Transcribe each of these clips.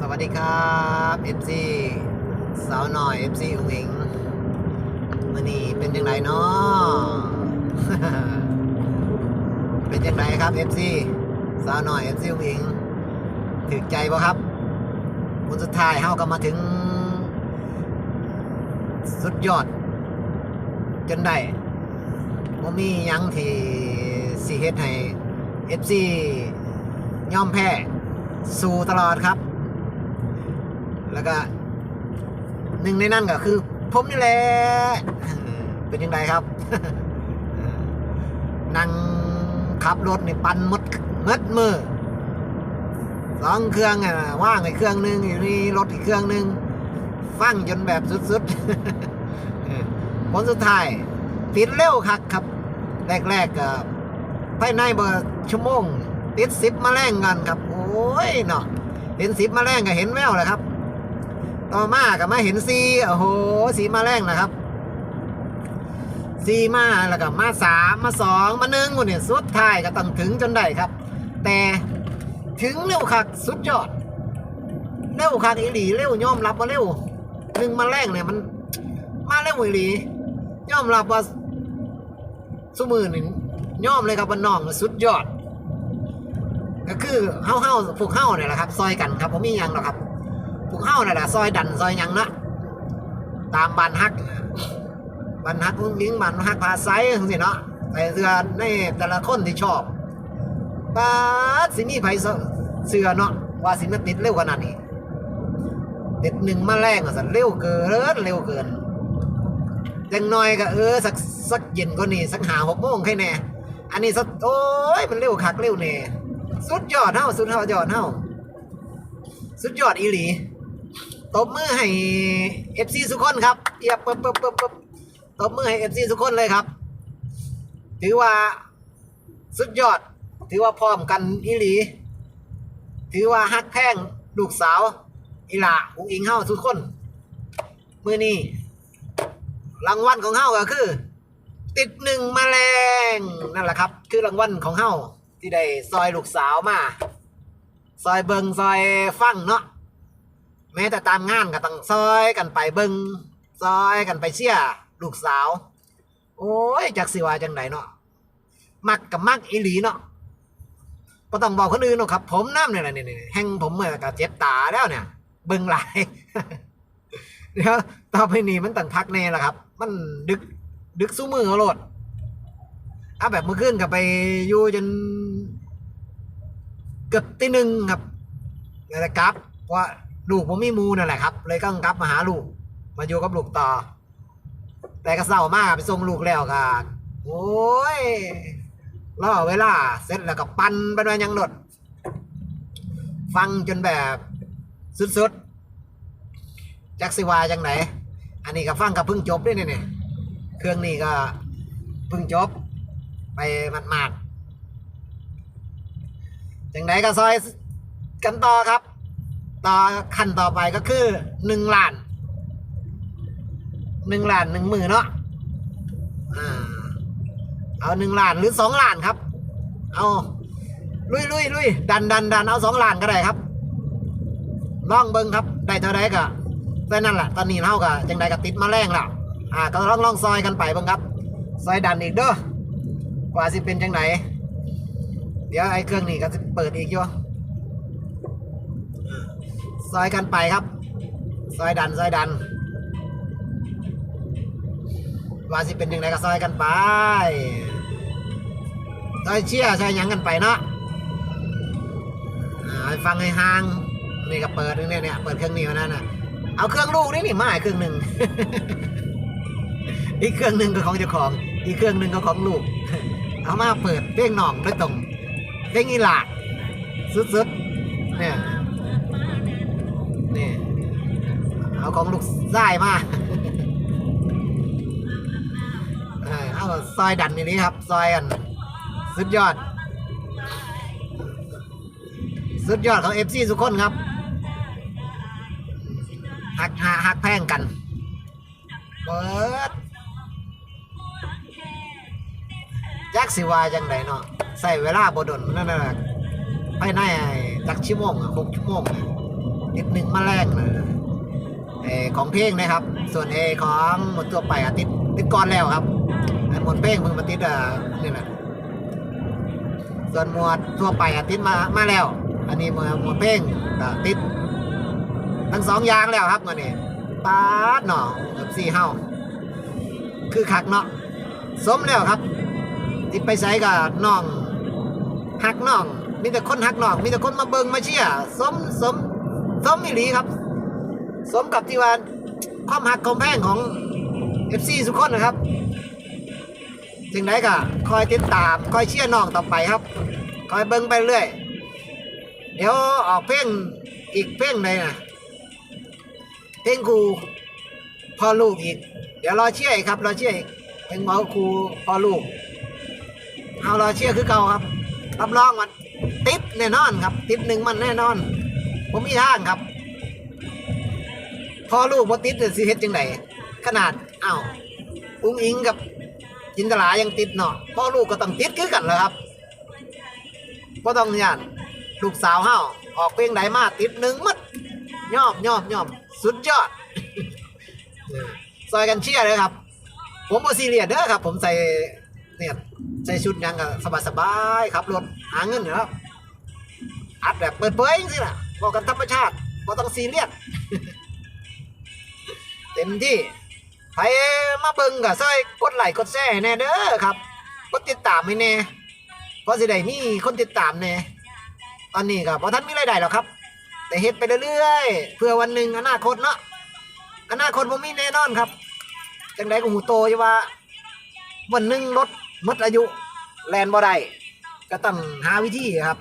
สวัสดีครับ FC สาวหน่อย FC อุ้งอิงมื่อนี้เป็นยังไงเนาะเป็นยังไงครับ FC สาวหน่อย FC อุ้งอิงถึกใจปะครับผลสุดท้ายเฮาก็มาถึง สุดยอด จนได้บ่มียังที่สิเฮ็ดให้ FC ย่อมแพ้ สู้ตลอดครับ แล้วก็หนึ่งในนั้นก็คือผมนี่แหละเป็นยังไงครับนั่งขับรถนี่ปันมดมดมือสองเครื่องอะว่างอีกเครื่องหนึงอยู่นี่รถอีกเครื่องหนึงฟังจนแบบสุดๆผลสุดท้ายติดเร็วคักครับ แรกๆก็ภายในเบอร์ชั่วโมงติดสิบมาแรงกันครับ โอ้ยเนาะเห็นสิบมาแรงก็เห็นแววแหละครับ ต่อมาก็มาเห็นซีโอ้โห สีมาแรงนะครับซีมาแล้วก็มาสามมาสองมาหนึ่งวันนี้สุดท้ายก็ต้องถึงจนได้ครับ แต่ถึงเร็วคักสุดยอด เร็วคักอีหลีเร็วยอมรับว่าเร็วหนึ่งมาแรงเนี่ยมัน มาเร็วอีหลียอมรับว่าสมือนี่ยอมเลยครับว่าน้องสุดยอด ก็คือเฮาเฮาพวกเฮาเนี่ยแหละครับ ซอยกันครับผมมีหยังหรอครับ พวกเฮานี่แหละซอยดันซอยหยังเนาะตามบานฮักบานฮักลุงลิงบานฮักพาไซจังซี่เนาะใส่เสื้อในแต่ละคนที่ชอบปาดสิมีไผเสื้อเนาะว่าสิมาติดเร็วขนาดนี้ติดหนึ่งมาแรงอะสันเร็วเกินเร็วเกินจังน้อยก็เออสักสักเย็นก็นี่สักหาหกโมงแค่แน่อันนี้สักโอ้ยมันเร็วคักเร็วแน่สุดยอดเท่าสุดยอดยอดเท่าสุดยอดอีหลี ตบมือให้เอฟซีสุกคนครับเอียบปึ๊บปึ๊บปึ๊บปึ๊บตบมือให้เอฟซีสุกคนเลยครับ ถือว่าสุดยอด ถือว่าพร้อมกันอีหลี ถือว่าฮักแพงลูกสาวอีหล่าอุงอิงเฮาทุกคน มือนี้รางวัลของเฮาก็คือ ติดหนึ่งแมลงนั่นแหละครับ คือรางวัลของเฮาที่ได้ซอยลูกสาวมา ซอยเบิงซอยฟังเนาะ แม้แต่ตามงานก็ต้องซอยกันไปเบิงซอยกันไปเชียร์ลูกสาว โอ้ยจากสิว่าจังไหนเนาะมักกับมักอีหลีเนาะก็ต้องบอกคนอื่นเนาะครับ ผมน้ำเนี่ยนะเนี่ยแห้งผมเมื่อกับเจ็บตาแล้วเนี่ย เบิงหลายเดี๋ยวต่อไปนี้มันต้องพักแน่ละครับ มันดึก ดึกสู้มือเอาโลดเอาแบบเมื่อคืนกับไปอยู่จน เกือบตีหนึ่งครับนั่นแหละครับเพราะว่า ลูกผมมีมูนั่นแหละครับ เลยก็งกลับมาหาลูก มาอยู่กับลูกต่อ แต่ก็เศร้ามากไปส่งลูกแล้วก็โอ้ยรอเวลาเสร็จแล้วก็ปั่นไปด้วยยังหนดฟังจนแบบสุดๆจักสิวาจังไหน อันนี้ก็ฟังกับเพิ่งจบด้วยเนี่ยเนี่ยเครื่องนี้ก็เพิ่งจบ ไปหมาดๆจังไหนก็ซอยกันต่อครับ ต่อขั้นต่อไปก็คือหนึ่งล้านหนึ่งล้านหนึ่งหมื่นเนาะเอาหนึ่งล้านหรือสองล้านครับ เอาลุยลุยลุยดันดันดันเอาสองล้านก็ได้ครับลองเบิ้งครับ ได้เท่าไรก็แต่นั่นแหละตอนนี้เท่ากับจังใดก็ติดมาแรงแล้วอ่าก็ลองลองซอยกันไปเบ้งครับ ซอยดันอีกเด้อกว่าสิเป็นจังไหนเดี๋ยวไอ้เครื่องนี้ก็จะเปิดอีกอยู่ ซอยกันไปครับ ซอยดัน ซอยดัน ว่าสิเป็นยังไงก็ซอยกันไป ซอยเชี่ยซอยยังกันไปเนาะฟังให้ห่างนี่ก็เปิดนี่เนี่ยเปิดเครื่องนี้มานั่นน่ะเอาเครื่องลูกนี่นี่มาเครื่องหนึ่งอีกเครื่องหนึ่งก็ของเจ้าของ อีกเครื่องหนึ่งก็ของลูก เอามาเปิดเพลงหน่องโดยตรงเพลงอีหลาดสุดๆเนี่ยนี่ เอาของลูกไส้มาเออเอาซอยดันอย่างนี้ครับ ซอยอันสุดยอด สุดยอดของเอฟซีทุกคนครับหักหาหักแพงกัน เปิดจักสิวาจังไดเนาะใส่เวลาบดนนั่นน่ะภายในจักชั่วโมงหกชั่วโมงอะติดหนึ่งมาแรงนะเอของเพลงนะครับ ส่วนเอของหมดตัวไปอะติดติดก่อนแล้วครับอ้หมดเพลงเพิ่งมาติดอะนี่แหละส่วนหมวดทั่วไปอะติดมามาแล้ว อันนี้หมวดหมวดเพลงติด ทั้งสองอย่างแล้วครับมื่อนี้ปาดหน่อกับสี่เฮาคือคักเนาะสมแล้วครับที่ไปใช้กับน้องหักน้องมีแต่คนหักน้องมีแต่คนมาเบิงมาเชียร์สมสมสมอีหลีครับ สมกับที่ว่าความหักความแพงของเอฟซีทุกคนนะครับจึงไหนก็คอยติดตามคอยเชียร์น้องต่อไปครับ คอยเบิ้งไปเรื่อย เดี๋ยวออกเพลงอีกเพลงเลยนะเพลงครูพ่อลูกอีก เดี๋ยวรอเชื่ออีกครับรอเชื่ออีกเพลงหมอครูพ่อลูกเอารอเชื่อคือเก่าครับรับรองมันติดแน่นอนครับ ติดหนึ่งมันแน่นอน ผมมีทางครับ พ่อลูกบ่ติดเรียสิเฮ็ดจังไดขนาดอ้าวอุ้งอิงกับจินตลายังติดเนาะพ่อลูกก็ต้องติดคือกันแล้วครับบ่ต้องย่านลูกสาวเฮาออกเพลงใดมาติดหนึ่งมัดยอบยอบยอบสุดยอดซอยกันเชียร์เลยครับ ผมโอซีเรียสเด้อครับ ผมใส่เนี่ยใส่ชุดยังก็สบายสบายๆครับรถหาเงินนะครับอัดแบบเปิดเผยจริงๆนะบอกกันธรรมชาติบ่ต้องซีเรียส เต็มที่ใครมาเบิ่งก็ซอยกดไลค์กดแชร์แน่เด้อครับกดติดตามให้แน่เพราะสิได้มีคนติดตามแน่ตอนนี้ก็บ่ทันมีรายได้หรอกครับ แต่เฮ็ดไปเรื่อยๆเพื่อวันหนึ่งอนาคตเนาะอนาคตผมมีแน่นอนครับจังไดก็หูโตอยู่ว่า วันหนึ่งรถมดอายุแลนบ่ได้ก็ต้องหาวิธีครับ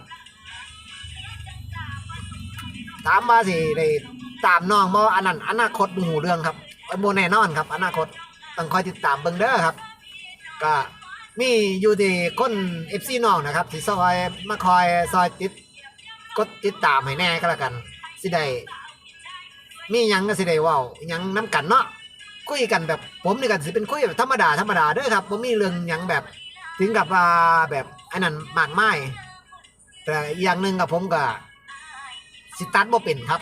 ถามมาสิได้ตามน้องบ่อันนั้นอนาคตบ่หูเรื่องครับ บ่แน่นอนครับ อนาคตต้องคอยติดตามเบิ่งเด้อครับ ก็มีอยู่ที่คน FC น้องนะครับที่ซอยมาคอยซอยติดกดติดตามให้แน่ก็แล้วกัน สิได้มีหยังก็สิได้เว้าหยังน้ำกันเนาะคุยกันแบบผมนี่ก็สิเป็นคุยแบบธรรมดาธรรมดาเด้อครับผมมีเรื่องหยังแบบ ถึงกับว่าแบบอันนั้นมากมายแต่อีกอย่างหนึ่งกับผมก็สิตัดบ่เป็นครับ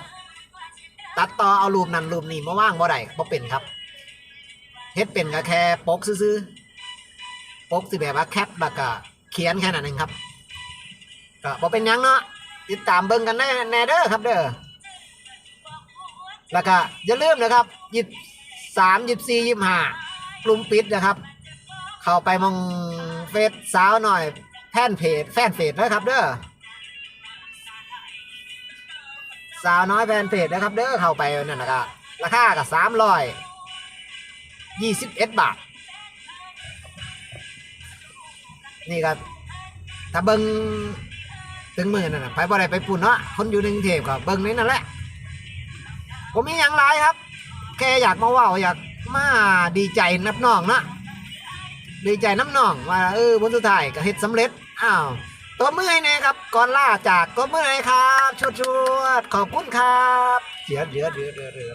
ตัดต่อเอารูปนั้นรูปนี้มาว่างบ่ได้บ่เป็นครับเฮ็ดเป็นก็แค่ปกซื่อๆปกสิแบบว่าแคปแล้วก็เขียนแค่นั้นเองครับก็บ่เป็นยังเนาะติดตามเบิ่งกันแน่แน่เด้อครับเด้อแล้วก็อย่าลืมนะครับยิบสามยิบสี่ยิบห้ากลุ่มปิดนะครับ เข้าไปมองเฟซสาวหน่อยแฟนเพจแฟนเพจนะครับเด้อ สาวน้อยแฟนเพจนะครับ เด้อเข้าไปนั่นนะครับราคากับสามร้อยยี่สิบเอ็ดบาท นี่ก็ถ้าเบิ่งถึงมือนั่นนะไปบ่ได้ไปปุ่นเนาะคนอยู่ในกรุงเทพก็เบิ่งนี่นั่นแหละ ผมมีอย่างไรครับ แค่อยากมาว่าอยากมาดีใจนับน้องเนาะดีใจน้ำน้องว่าเออผลสุดท้ายก็เฮ็ดสำเร็จอ้าว ตัวเมื่อยนะครับก่อนล่าจากตัวเมื่อยครับชวดๆขอบคุณครับเดี๋ยวเดี๋ยวเดี๋ยวเดี๋ยว